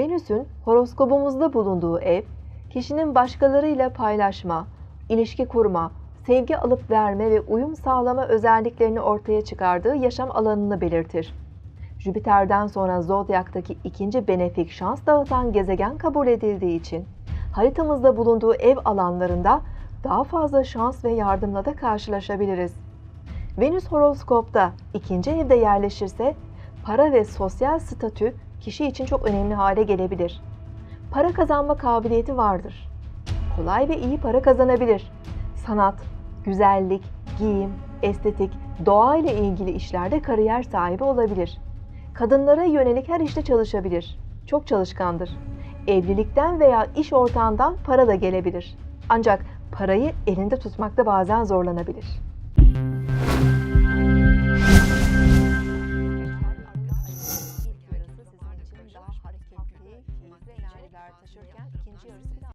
Venüs'ün horoskobumuzda bulunduğu ev, kişinin başkalarıyla paylaşma, ilişki kurma, sevgi alıp verme ve uyum sağlama özelliklerini ortaya çıkardığı yaşam alanını belirtir. Jüpiter'den sonra zodyaktaki ikinci benefik şans dağıtan gezegen kabul edildiği için haritamızda bulunduğu ev alanlarında daha fazla şans ve yardımla da karşılaşabiliriz. Venüs horoskopta ikinci evde yerleşirse para ve sosyal statü kişi için çok önemli hale gelebilir. Para kazanma kabiliyeti vardır. Kolay ve iyi para kazanabilir. Sanat, güzellik, giyim, estetik, doğa ile ilgili işlerde kariyer sahibi olabilir. Kadınlara yönelik her işte çalışabilir. Çok çalışkandır. Evlilikten veya iş ortağından para da gelebilir. Ancak parayı elinde tutmakta bazen zorlanabilir. Hareketli, keyifli enerjiler taşırken ikinci yarısı